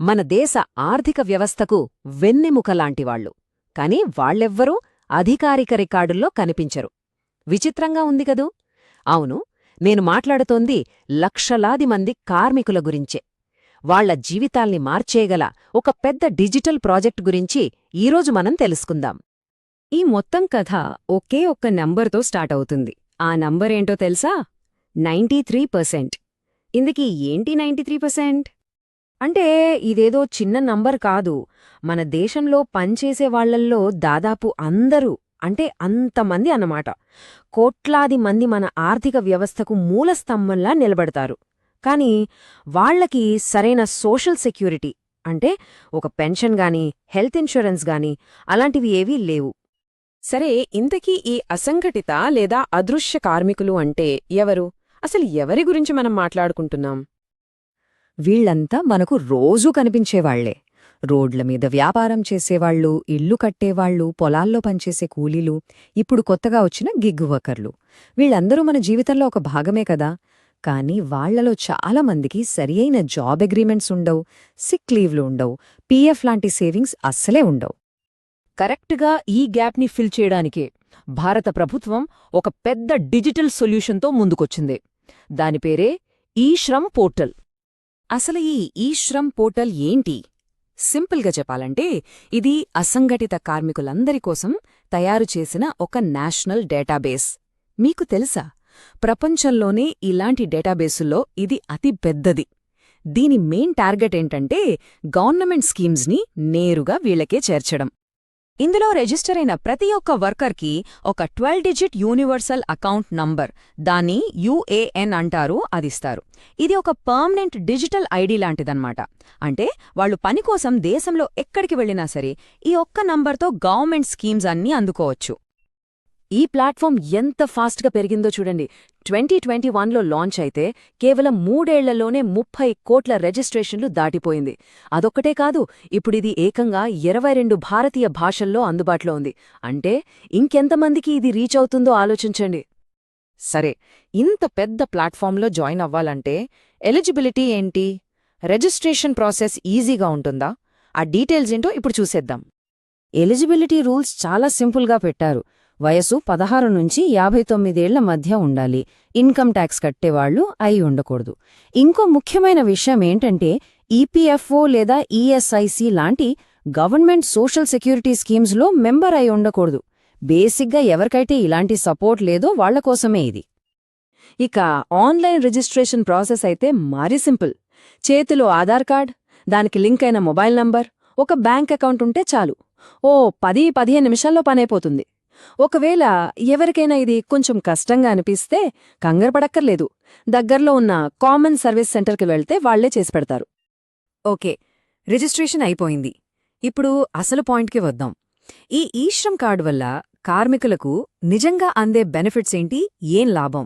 మన దేశ ఆర్థిక వ్యవస్థకు వెన్నెముకలాంటివాళ్ళు కాని వాళ్ళెవ్వరూ అధికారిక రికార్డుల్లో కనిపించరు. విచిత్రంగా ఉంది కదూ? అవును నేను మాట్లాడుతోంది లక్షలాది మంది కార్మికుల గురించే. వాళ్ళ జీవితాల్ని మార్చేయగల ఒక పెద్ద డిజిటల్ ప్రాజెక్ట్ గురించి ఈరోజు మనం తెలుసుకుందాం. ఈ మొత్తం కథ ఒకే ఒక్క నంబర్తో స్టార్ట్ అవుతుంది. ఆ నంబరేంటో తెలుసా? Ninety three percent. ఇందుకీ ఏంటి నైంటీ త్రీ పర్సెంట్? అంటే ఇదేదో చిన్న నంబర్ కాదు. మన దేశంలో పనిచేసేవాళ్ళల్లో దాదాపు అందరూ అంటే అంతమంది అన్నమాట. కోట్లాది మంది మన ఆర్థిక వ్యవస్థకు మూలస్తంభంలా నిలబడతారు. కాని వాళ్ళకి సరైన సోషల్ సెక్యూరిటీ అంటే ఒక పెన్షన్ గాని హెల్త్ ఇన్సూరెన్స్ గాని అలాంటివి ఏవీ లేవు. సరే ఇంతకీ ఈ అసంఘటిత లేదా అదృశ్య కార్మికులు అంటే ఎవరు? అసలు ఎవరి గురించి మనం మాట్లాడుకుంటున్నాం? వీళ్ళంతా మనకు రోజూ కనిపించేవాళ్ళే. రోడ్ల మీద వ్యాపారం చేసేవాళ్ళు ఇల్లు కట్టేవాళ్ళు పొలాల్లో పనిచేసే కూలీలు ఇప్పుడు కొత్తగా వచ్చిన గిగ్గు వర్కర్లు. వీళ్ళందరూ మన జీవితంలో ఒక భాగమే కదా. కానీ వాళ్ళలో చాలా మందికి సరియైన జాబ్ అగ్రిమెంట్స్ ఉండవు సిక్ లీవ్లు ఉండవు పీఎఫ్ లాంటి సేవింగ్స్ అస్సలే ఉండవు. కరెక్ట్గా ఈ గ్యాప్ని ఫిల్ చేయడానికే భారత ప్రభుత్వం ఒక పెద్ద డిజిటల్ సొల్యూషన్తో ముందుకొచ్చింది. దాని పేరే ఈ శ్రమ్ పోర్టల్. అసలు ఈ ఈ శ్రమ్ పోర్టల్ ఏంటి? సింపుల్గా చెప్పాలంటే ఇది అసంఘటిత కార్మికులందరి కోసం తయారు చేసిన ఒక నేషనల్ డేటాబేస్. మీకు తెలుసా? ప్రపంచంలోనే ఇలాంటి డేటాబేసుల్లో ఇది అతి పెద్దది. దీని మెయిన్ టార్గెట్ ఏంటంటే గవర్నమెంట్ స్కీమ్స్ని నేరుగా వీళ్ళకే చేర్చడం. ఇందులో రిజిస్టర్ అయిన ప్రతి ఒక్క వర్కర్కి ఒక twelve digit universal account number దాన్ని యుఏఎన్ అంటారు అదిస్తారు. ఇది ఒక పర్మనెంట్ డిజిటల్ ఐడి లాంటిదన్నమాట. అంటే వాళ్ళు పని కోసం దేశంలో ఎక్కడికి వెళ్ళినా సరే ఈ ఒక్క నంబర్తో గవర్నమెంట్ స్కీమ్స్ అన్నీ అందుకోవచ్చు. ఈ ప్లాట్ఫామ్ ఎంత ఫాస్ట్గా పెరిగిందో చూడండి. ట్వంటీ ట్వంటీ వన్లో లాంచ్ అయితే కేవలం మూడేళ్ళలోనే ముప్పై కోట్ల రిజిస్ట్రేషన్లు దాటిపోయింది. అదొక్కటే కాదు ఇప్పుడిది ఏకంగా ఇరవై రెండు భారతీయ భాషల్లో అందుబాటులో ఉంది. అంటే ఇంకెంతమందికి ఇది రీచ్ అవుతుందో ఆలోచించండి. సరే ఇంత పెద్ద ప్లాట్ఫామ్లో జాయిన్ అవ్వాలంటే ఎలిజిబిలిటీ ఏంటి? రిజిస్ట్రేషన్ ప్రాసెస్ ఈజీగా ఉంటుందా? ఆ డీటెయిల్స్ ఏంటో ఇప్పుడు చూసేద్దాం. ఎలిజిబిలిటీ రూల్స్ చాలా సింపుల్గా పెట్టారు. వయసు పదహారు నుంచి యాభై తొమ్మిదేళ్ళ మధ్య ఉండాలి. ఇన్కమ్ ట్యాక్స్ కట్టేవాళ్ళు అయి ఉండకూడదు. ఇంకో ముఖ్యమైన విషయం ఏంటంటే ఈపీఎఫ్ఓ లేదా ఈఎస్ఐసి లాంటి గవర్నమెంట్ సోషల్ సెక్యూరిటీ స్కీమ్స్లో మెంబర్ అయి ఉండకూడదు. బేసిక్గా ఎవరికైతే ఇలాంటి సపోర్ట్ లేదో వాళ్ళకోసమే ఇది. ఇక ఆన్లైన్ రిజిస్ట్రేషన్ ప్రాసెస్ అయితే మరీ సింపుల్. చేతిలో ఆధార్ కార్డ్ దానికి లింక్ అయిన మొబైల్ నంబర్ ఒక బ్యాంక్ అకౌంట్ ఉంటే చాలు. ఓ పది పదిహేను నిమిషాల్లో పనైపోతుంది. ఒకవేళ ఎవరికైనా ఇది కొంచెం కష్టంగా అనిపిస్తే కంగరపడక్కర్లేదు దగ్గర్లో ఉన్న కామన్ సర్వీస్ సెంటర్కి వెళ్తే వాళ్ళే చేసి పెడతారు. ఓకే రిజిస్ట్రేషన్ అయిపోయింది. ఇప్పుడు అసలు పాయింట్కి వద్దాం. ఈ ఈశ్రమ్ కార్డు వల్ల కార్మికులకు నిజంగా అందే బెనిఫిట్స్ ఏంటి? ఏం లాభం?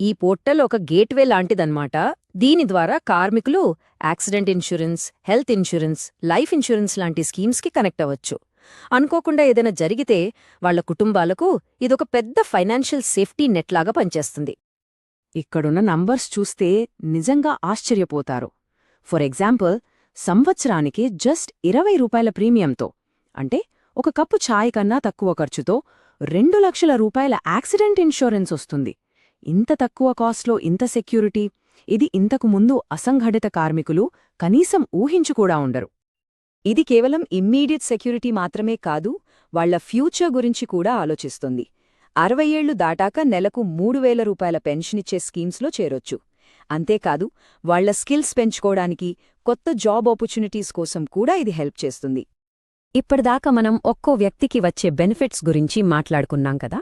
ఈ పోర్టల్ ఒక గేట్వే లాంటిదన్నమాట. దీని ద్వారా కార్మికులు accident insurance health insurance life insurance లాంటి స్కీమ్స్కి కనెక్ట్ అవ్వచ్చు. అనుకోకుండా ఏదైనా జరిగితే వాళ్ళ కుటుంబాలకు ఇదొక పెద్ద ఫైనాన్షియల్ సేఫ్టీ నెట్లాగా పనిచేస్తుంది. ఇక్కడున్న నంబర్స్ చూస్తే నిజంగా ఆశ్చర్యపోతారు. ఫర్ ఎగ్జాంపుల్ సంవత్సరానికి జస్ట్ ఇరవై రూపాయల ప్రీమియంతో అంటే ఒక కప్పు ఛాయ్ కన్నా తక్కువ ఖర్చుతో రెండు లక్షల రూపాయల యాక్సిడెంట్ ఇన్షూరెన్స్ వస్తుంది. ఇంత తక్కువ కాస్ట్లో ఇంత సెక్యూరిటీ ఇది ఇంతకు ముందు అసంఘటిత కార్మికులు కనీసం ఊహించుకూడా ఉండరు. ఇది కేవలం ఇమ్మీడియట్ సెక్యూరిటీ మాత్రమే కాదు వాళ్ళ ఫ్యూచర్ గురించి కూడా ఆలోచిస్తుంది. అరవై ఏళ్ళు దాటాక నెలకు మూడు వేల రూపాయల పెన్షనిచ్చే స్కీమ్స్లో చేరొచ్చు. అంతేకాదు వాళ్ళ స్కిల్స్ పెంచుకోవడానికి కొత్త జాబ్ ఆపర్చునిటీస్ కోసం కూడా ఇది హెల్ప్ చేస్తుంది. ఇప్పటిదాకా మనం ఒక్కో వ్యక్తికి వచ్చే బెనిఫిట్స్ గురించి మాట్లాడుకున్నాం కదా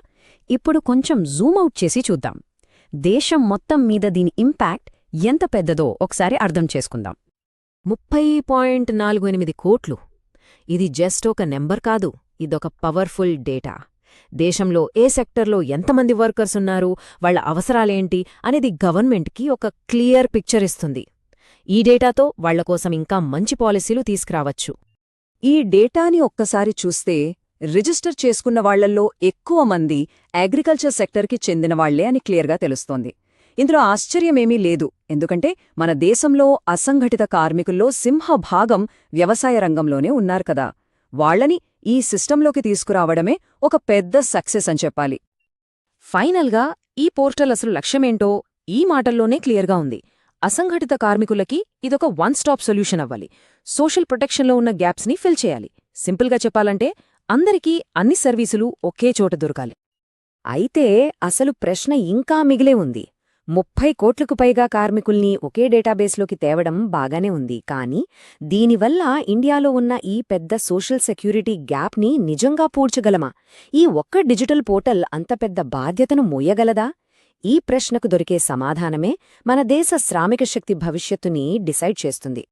ఇప్పుడు కొంచెం జూమౌట్ చేసి చూద్దాం. దేశం మొత్తం మీద దీని ఇంపాక్ట్ ఎంత పెద్దదో ఒకసారి అర్థం చేసుకుందాం. ముప్పై పాయింట్ నాలుగు ఎనిమిది కోట్లు. ఇది జస్ట్ ఒక నెంబర్ కాదు ఇదొక పవర్ఫుల్ డేటా. దేశంలో ఏ సెక్టర్లో ఎంతమంది వర్కర్స్ ఉన్నారు వాళ్ళ అవసరాలేంటి అనేది గవర్నమెంట్కి ఒక క్లియర్ పిక్చర్ ఇస్తుంది. ఈ డేటాతో వాళ్ళకోసం ఇంకా మంచి పాలసీలు తీసుకురావచ్చు. ఈ డేటాని ఒక్కసారి చూస్తే రిజిస్టర్ చేసుకున్న వాళ్ళల్లో ఎక్కువ మంది అగ్రికల్చర్ సెక్టర్కి చెందినవాళ్ళే అని క్లియర్గా తెలుస్తోంది. ఇందులో ఆశ్చర్యమేమీ లేదు. ఎందుకంటే మన దేశంలో అసంఘటిత కార్మికుల్లో సింహభాగం వ్యవసాయ రంగంలోనే ఉన్నారు కదా. వాళ్ళని ఈ సిస్టంలోకి తీసుకురావడమే ఒక పెద్ద సక్సెస్ అని చెప్పాలి. ఫైనల్గా ఈ పోర్టల్ అసలు లక్ష్యమేంటో ఈ మాటల్లోనే క్లియర్గా ఉంది. అసంఘటిత కార్మికులకి ఇదొక వన్ స్టాప్ సొల్యూషన్ అవ్వాలి. సోషల్ ప్రొటెక్షన్లో ఉన్న గ్యాప్స్ని ఫిల్ చేయాలి. సింపుల్గా చెప్పాలంటే అందరికీ అన్ని సర్వీసులు ఒకే చోట దొరకాలి. అయితే అసలు ప్రశ్న ఇంకా మిగిలే ఉంది. ముప్పై కోట్లకు పైగా కార్మికుల్ని ఒకే డేటాబేస్లోకి తేవడం బాగానే ఉంది. కానీ దీనివల్ల ఇండియాలో ఉన్న ఈ పెద్ద సోషల్ సెక్యూరిటీ గ్యాప్ని నిజంగా పూడ్చగలమా? ఈ ఒక్క డిజిటల్ పోర్టల్ అంత పెద్ద బాధ్యతను మోయగలదా? ఈ ప్రశ్నకు దొరికే సమాధానమే మన దేశ శ్రామిక శక్తి భవిష్యత్తుని డిసైడ్ చేస్తుంది.